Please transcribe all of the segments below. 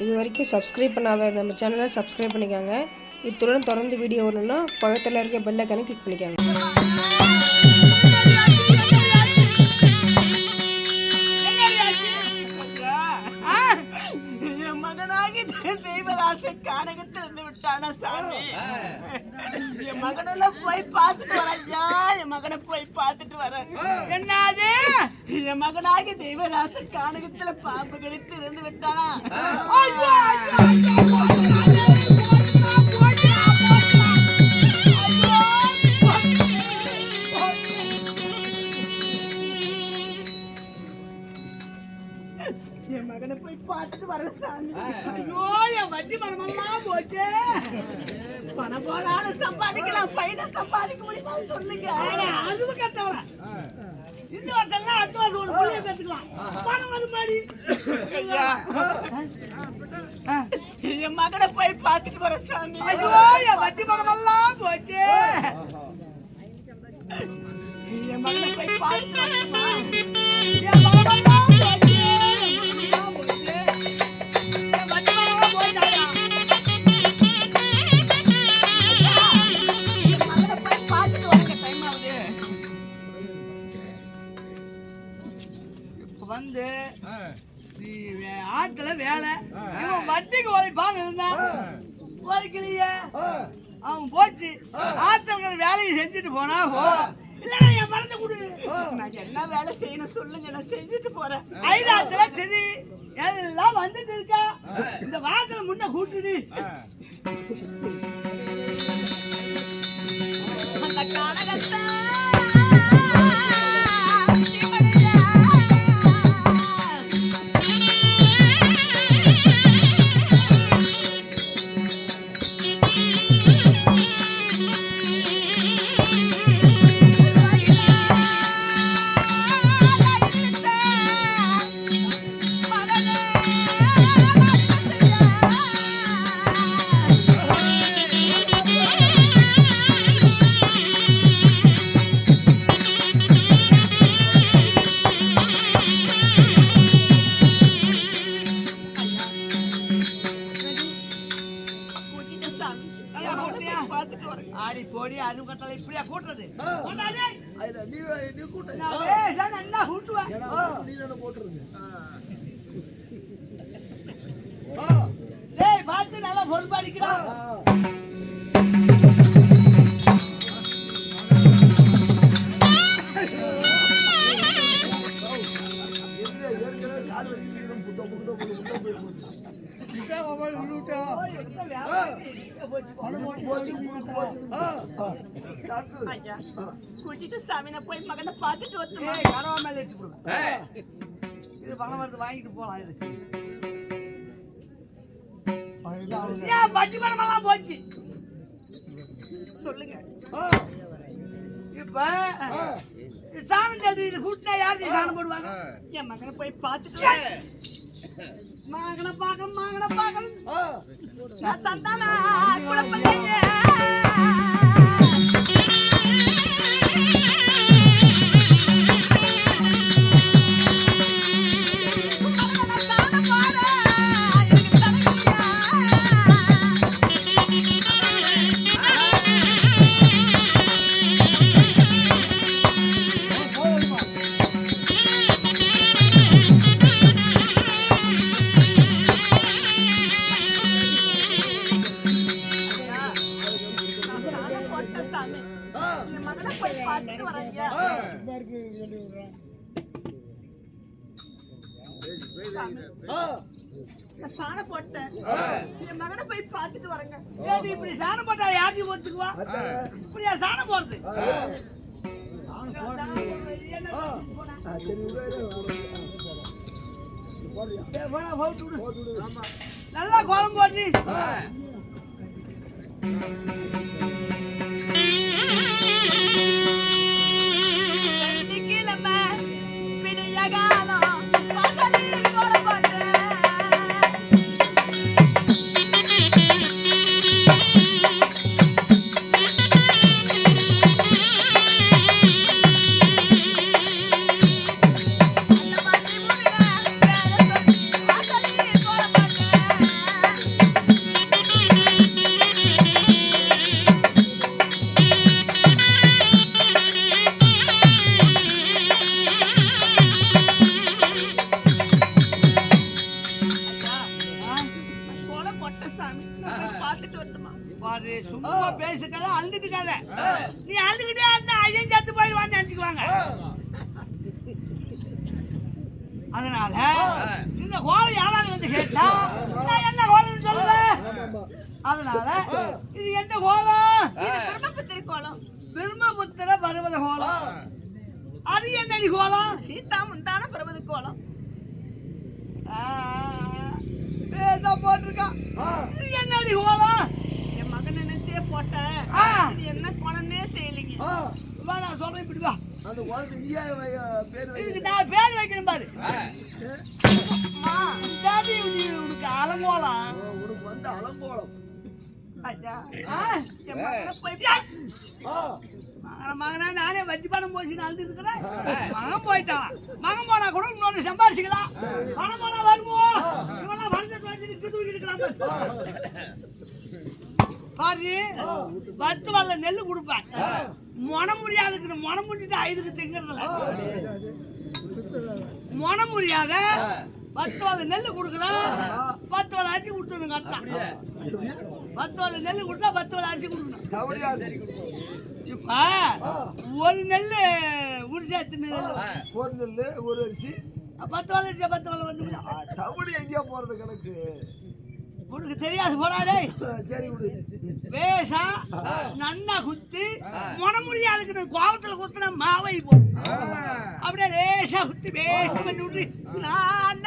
இது வரைக்கும் சப்ஸ்கிரைப் பண்ணாத நம்ம சேனலை சப்ஸ்கிரைப் பண்ணிக்காங்க. இத்துடன் தொடர்ந்து வீடியோ வரணும்னா பக்கத்தில் இருக்க பெல் ஐக்கானை கிளிக் பண்ணிக்காங்க. என் மகனெல்லாம் போய் பார்த்துட்டு வரேன் என் மகனை போய் பார்த்துட்டு வரேன். என்ன என் மகனாகி தெய்வதாச கானகத்துல பாம்பு கடித்து இருந்து விட்டானா என் மகனை போய் பார்த்துட்டு வர சாமி ஐயோ என் வட்டி பணமெல்லாம் போச்சு பணம் போனாலும் சம்பாதிக்கலாம் பையனை சம்பாதிக்க முடியுமா சொல்லுங்க அதுவும் கட்டவல இந்த வருஷம் அடுத்த வருஷம் ஒரு புள்ளிய பெற்றுக்கலாம். பணம் அது மாதிரி என் மகனை போய் பார்த்துட்டு வர சாமி. ஐயோ என் வட்டி பணமெல்லாம் போச்சு. என் மகனை போய் பார்த்துட்டு வட்டிக்கு உழைப்பான்னு இருந்தான் உழைக்கலையே அவன் போச்சு. ஆத்துல இருக்கிற வேலையை செஞ்சுட்டு போனா போ. இல்லைன்னா என் மறந்து கொடு. நான் என்ன வேலை செய்யணும் சொல்லுங்க நான் செஞ்சுட்டு போறேன். ஐதாத்துல சரி எல்லாம் வந்துட்டு இருக்கா? இந்த வாசல முன்ன கூட்டுது. அந்த பார்த்து நல்லா பொறுப்பா அடிக்கிறான் ஐயா, கூட்டிட்டு சாமினை போய் மகனை பார்த்துட்டு வரட்டுமா? கனவா மேல அடிச்சு போடுவேன். இது பணம் வருது வாங்கிட்டு போலாம் இது ஏன் பட்டி பணமெல்லாம் போச்சு சொல்லுங்க இப்ப சாணம் தள்ளி இது கூட்டினா யாருக்கு சாணம் போடுவாங்க என் மகனை போய் பார்த்துட்டு மகனை பார்க்கணும் மகனை பார்க்கணும் நான் சந்தானா குழப்பத்தையே சாணம் போட்டேன். என் மகனை போய் பார்த்துட்டு வரேங்க. சரி இப்படி சாணம் போட்டா ஒத்துக்குவா இப்படியா சாணம் போடுறது? நல்லா கோலம் போட்டு பாரு சும்மா பேசுக்காத அழுதுட்டுக்காத. நீ அழுதுகிட்டே இருந்தா ஐயன் செத்து போயிடுவான்னு நினைச்சுக்குவாங்க. அதனால இந்த கோலம் யாராவது வந்து கேட்டா நான் என்ன கோலம்னு சொல்லுவேன் அதனால இது எந்த கோலம் பிரம்மபுத்திரி கோலம் பிரம்மபுத்திர பருவத கோலம் அது என்னடி கோலம் சீதா முந்தான பர்வத கோலம் பேச போட்டிருக்கா இது என்னடி கோலம் என் மகன் நினைச்சே போட்டேன் ஆ. இது என்ன கோலம்னே தெரியலைங்க. வா நான் சொல்றேன் இப்படி வா. அந்த குழந்தை நீயே வை- பேர் வை. இதுக்கு நான் பேர் வைக்கிறேன் பாரு. அம்மா, இதாடி நீ உனக்கு அலங்கோலம். உனக்கு வந்து அலங்கோலம். மகனை நானே வட்டி பணம் போச்சு அழுது இருக்கிறேன். மகன் போயிட்டான். மகன் போனா கூட இன்னொன்று சம்பாதிச்சுக்கலாம் பணம் போனா வருமோ? இவெல்லாம் வந்து வச்சுட்டு தூக்கி இருக்கிறாங்க பாரு. பத்து வரல நெல்லு கொடுப்பேன் மொன முடியாதுக்கு மொன முடிட்டு ஐதுக்கு திங்கிறதுல மொன முடியாத பத்து வரல நெல்லு கொடுக்குறான் பத்து வரல அரிசி கொடுத்துருங்க கரெக்டான் பத்து வரல நெல்லு கொடுத்தா பத்து வரல அரிசி கொடுக்கணும். இப்ப ஒரு நெல்லு உரிசா எத்தனை நெல்லு? ஒரு நெல்லு ஒரு அரிசி. பத்து வரல அரிசி பத்து வரல வந்து தவடி எங்கேயா போறது கணக்கு. உனக்கு தெரியாது போடாடே ஆ, சரி விடு. வேஷா நன்னா குத்தி முனமுடியா இருக்கிற கோவத்துல குத்துன மாவை போ. அப்படியே லேசா குத்தி வேஷம் பண்ணி விட்டு நான்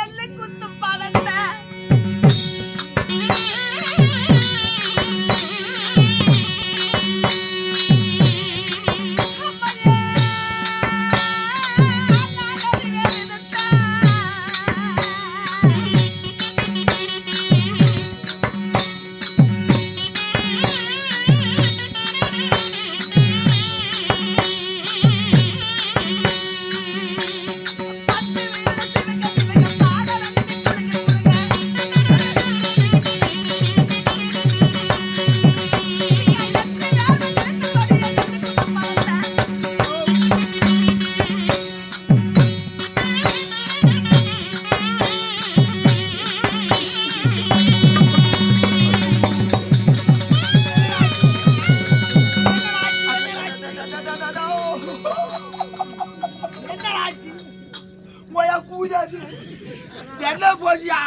என்ன போச்சியா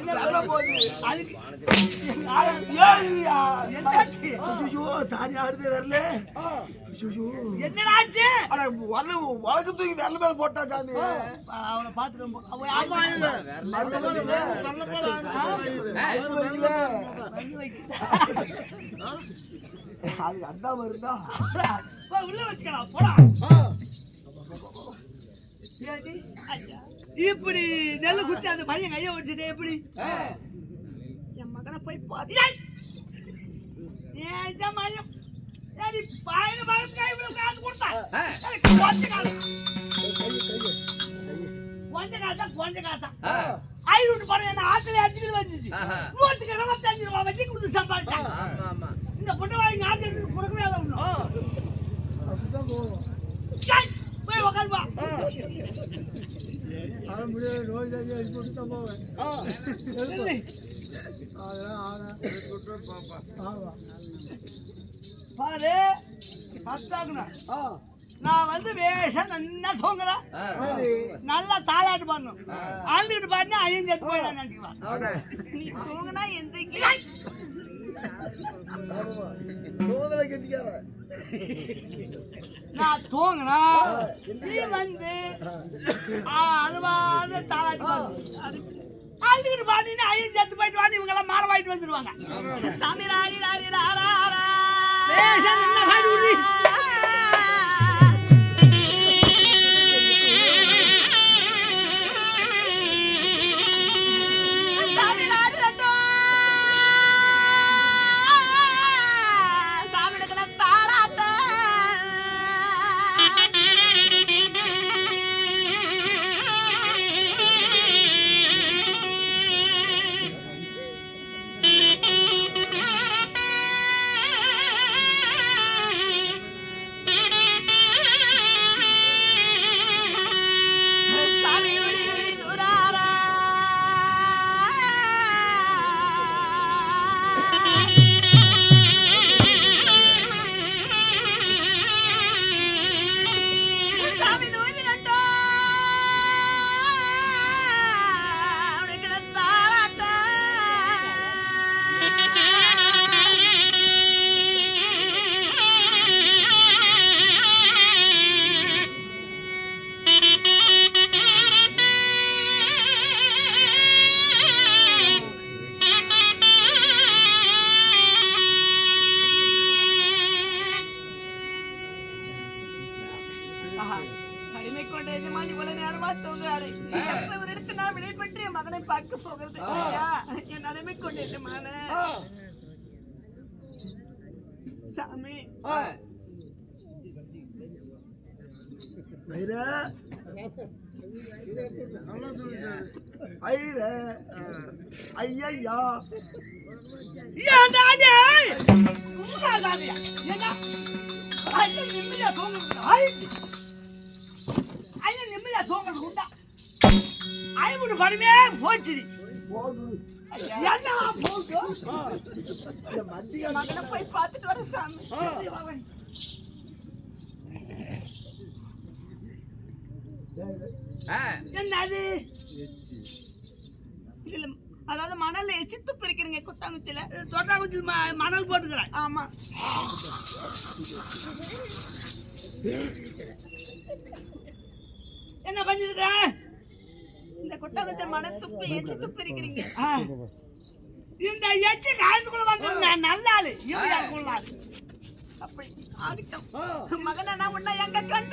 என்ன போச்சு ஐயோ தாடி ஆடுதே வரல. ஐயோ அட வழக்கு தூக்கி வெள்ள மேல போட்டா சாமி. அவனை பாத்துக்க ஆமா இல்ல. அது இருந்தா போய் உள்ள வச்சுக்கலாம் போடா. இப்படி நெல்லு குத்தி அந்த பையன் கைய வச்சுட்டு எப்படி என் மகனை போய் பாதி ஏய்! ஏன் ஜமாயம்? ஏடி, பையன பையனுக்கு இவ்வளவு காசு கொடுத்தா? எனக்கு கொஞ்ச காசு. கொஞ்ச காசா, கொஞ்ச காசா? ஐநூறு பணம் என்ன ஆத்துல அடிச்சுட்டு வந்துச்சு. நூற்றுக்கு இருபத்தஞ்சு ரூபா வச்சு கொடுத்து சம்பாதிச்சாங்க. இந்த பொண்ணு வாங்கி ஆத்துல கொடுக்கவே இல்லை இன்னும். போய் உக்காந்து வா. பாரு நான் வந்து வேஷம் நல்லா தூங்கலாம் நல்லா தாளாட்டு பண்ணும் ஆண்டுகிட்டு பாருங்க ஐயன் செத்து போயிடலாம் நினைச்சுக்கலாம் நீ தூங்கினா எந்த சோதனை கட்டிக்கார நான் தூங்கினா நீ வந்து அழுவாத தாளாட்டு ஆண்டுகிட்டு பாத்தீங்கன்னா ஐயன் செத்து போயிட்டு வாங்க இவங்க எல்லாம் மாலை வாங்கிட்டு வந்துருவாங்க. சாமி ராரி ராரி ராரா வேஷம் இருக்காதயா. ஏண்டா? ஐயா, நிம்மதியா தூங்குறது. ஐ. ஐயா, நிம்மதியா தூங்குறது உண்டா? ஐம்பது படமே போச்சு என்ன மகனை போய் பார்த்துட்டு வர சாமி. என்னது? இதுல அதாவது மணல்ல இருக்கிறீங்க கொட்டாங்குச்சில தொட்டாங்குச்சி ம- மணல் போட்டுக்கிறேன். ஆமா. என்ன பண்ணிருக்க இந்த கொட்டாங்குச்சில மணல் துப்பு எச்சி துப்பு இருக்கிறீங்க. இந்த எச்சு காயத்துக்குள்ள வந்து நல்ல ஆளு அப்படி மகனை உன்னை எங்க கண்டு